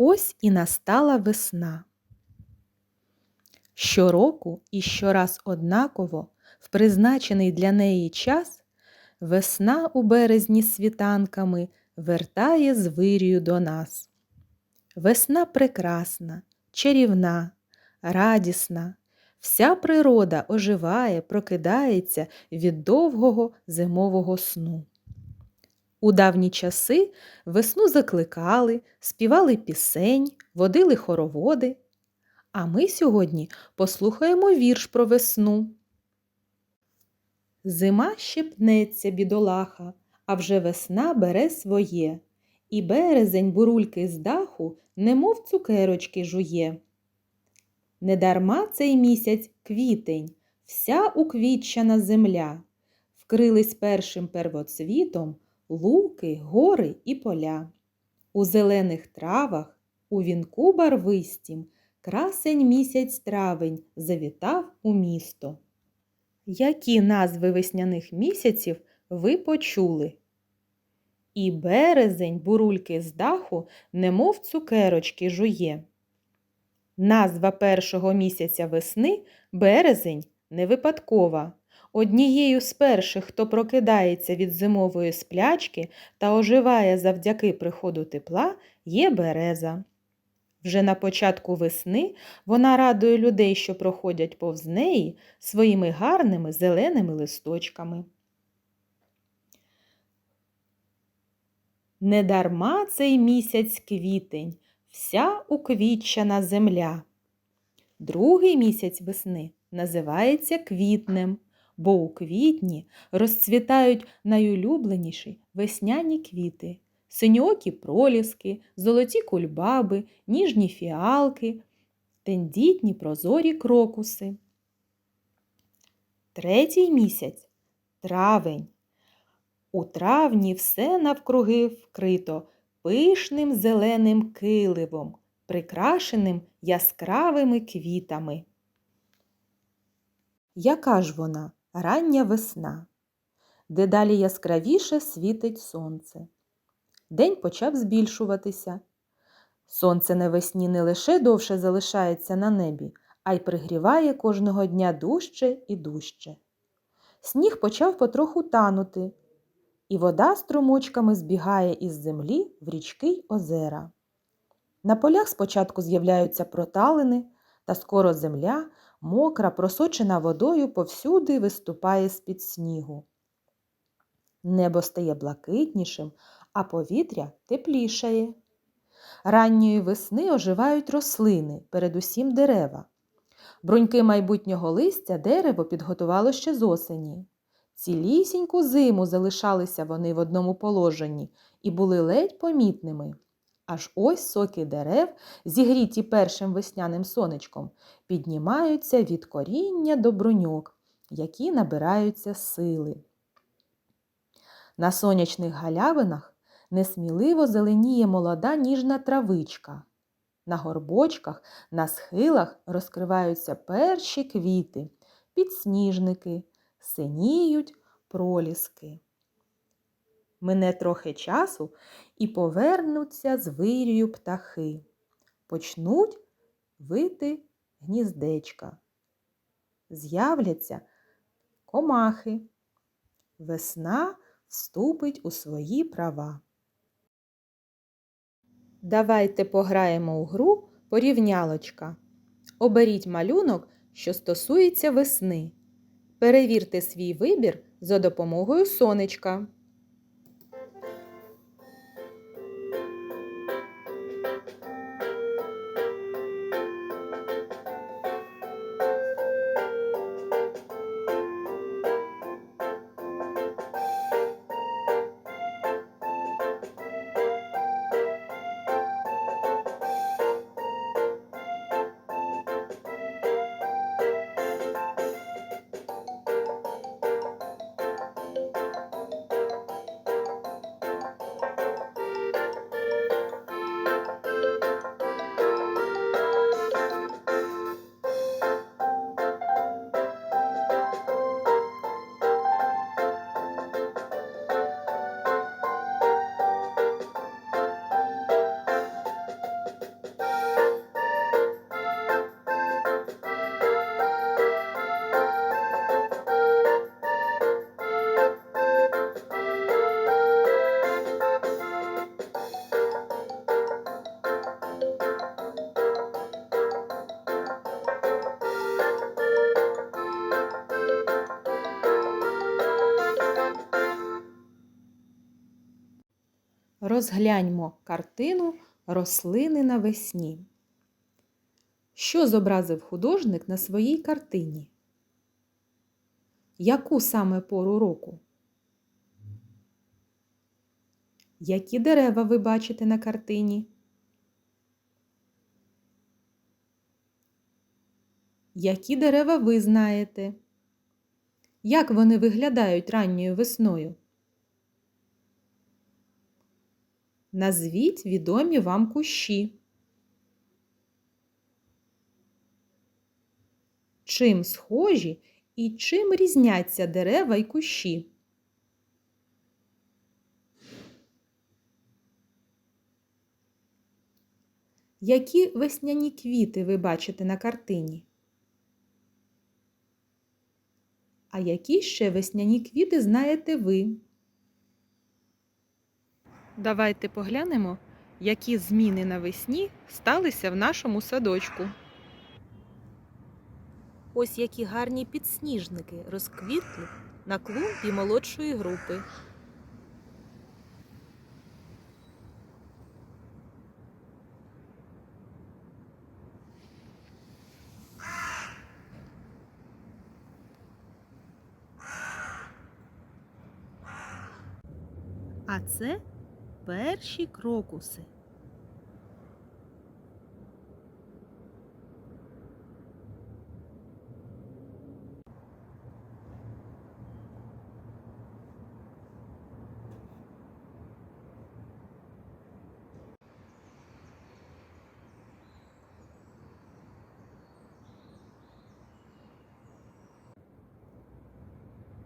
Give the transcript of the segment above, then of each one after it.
Ось і настала весна. Щороку і щораз однаково в призначений для неї час весна у березні світанками вертає з до нас. Весна прекрасна, чарівна, радісна, вся природа оживає, прокидається від довгого зимового сну. У давні часи весну закликали, співали пісень, водили хороводи. А ми сьогодні послухаємо вірш про весну. Зима ще пнеться, бідолаха, а вже весна бере своє, і березень бурульки з даху, немов цукерочки жує. Недарма цей місяць квітень, вся уквітчана земля, вкрились першим первоцвітом луки, гори і поля. У зелених травах, у вінку барвистім, красень місяць травень завітав у місто. Які назви весняних місяців ви почули? І березень бурульки з даху, немов цукерочки жує. Назва першого місяця весни березень не випадкова. Однією з перших, хто прокидається від зимової сплячки та оживає завдяки приходу тепла, є береза. Вже на початку весни вона радує людей, що проходять повз неї своїми гарними зеленими листочками. Недарма цей місяць квітень, вся уквітчана земля. Другий місяць весни називається квітнем бо у квітні розцвітають найулюбленіші весняні квіти, синьокі проліски, золоті кульбаби, ніжні фіалки, тендітні прозорі крокуси. Третій місяць травень. У травні все навкруги вкрито пишним зеленим киливом, прикрашеним яскравими квітами. Яка ж вона? Рання весна, дедалі яскравіше світить сонце. День почав збільшуватися. Сонце навесні не лише довше залишається на небі, а й пригріває кожного дня дужче і дужче. Сніг почав потроху танути, і вода струмочками збігає із землі в річки й озера. На полях спочатку з'являються проталини, та скоро земля мокра, просочена водою, повсюди виступає з-під снігу. Небо стає блакитнішим, а повітря теплішає. Ранньої весни оживають рослини, передусім дерева. Бруньки майбутнього листя дерево підготувало ще з осені. Цілісіньку зиму залишалися вони в одному положенні і були ледь помітними. Аж ось соки дерев, зігріті першим весняним сонечком, піднімаються від коріння до бруньок, які набираються сили. На сонячних галявинах несміливо зеленіє молода ніжна травичка. На горбочках, на схилах розкриваються перші квіти, підсніжники, синіють проліски. Мине трохи часу і повернуться з вирію птахи. Почнуть вити гніздечка. З'являться комахи. Весна вступить у свої права. Давайте пограємо у гру порівнялочка. Оберіть малюнок, що стосується весни. Перевірте свій вибір за допомогою сонечка. Розгляньмо картину Рослини навесні. Що зобразив художник на своїй картині? Яку саме пору року? Які дерева ви бачите на картині? Які дерева ви знаєте? Як вони виглядають ранньою весною? Назвіть відомі вам кущі. Чим схожі і чим різняться дерева й кущі? Які весняні квіти ви бачите на картині? А які ще весняні квіти знаєте ви? Давайте поглянемо, які зміни навесні сталися в нашому садочку. Ось які гарні підсніжники розквітли на клумбі молодшої групи. А це перші крокуси.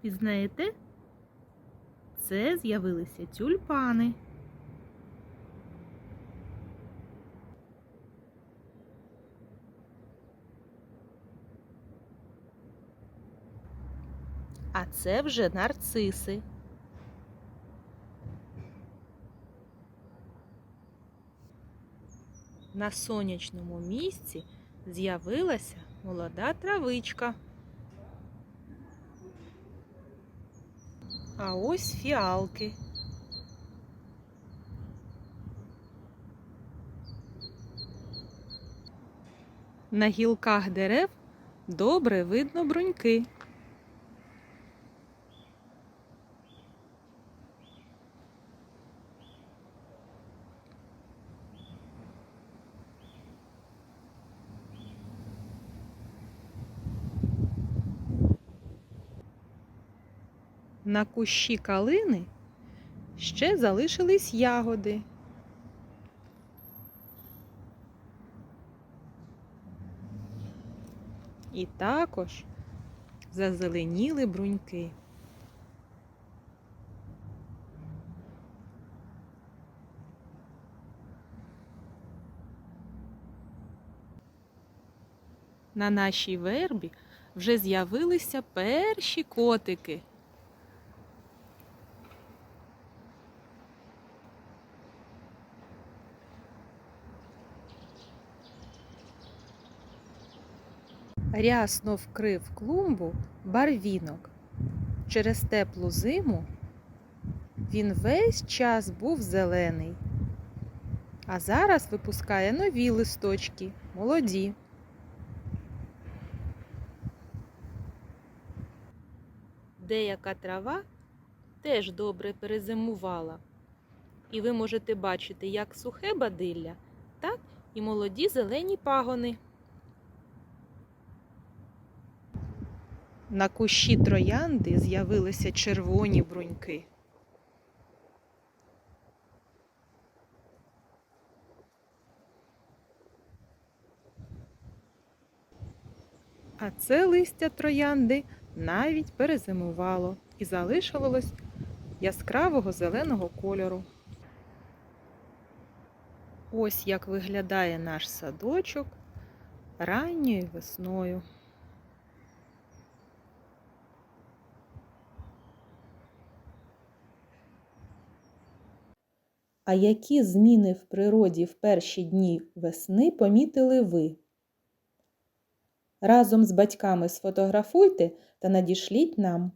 Пізнаєте? Це з'явилися тюльпани. А це вже нарциси. На сонячному місці з'явилася молода травичка. А ось фіалки. На гілках дерев добре видно бруньки. На кущі калини ще залишились ягоди. І також зазеленіли бруньки. На нашій вербі вже з'явилися перші котики. Рясно вкрив клумбу барвінок. Через теплу зиму він весь час був зелений, а зараз випускає нові листочки, молоді. Деяка трава теж добре перезимувала, і ви можете бачити як сухе бадилля, так і молоді зелені пагони. На кущі троянди з'явилися червоні бруньки. А це листя троянди навіть перезимувало і залишилось яскравого зеленого кольору. Ось як виглядає наш садочок ранньою весною. А які зміни в природі в перші дні весни помітили ви? Разом з батьками сфотографуйте та надішліть нам.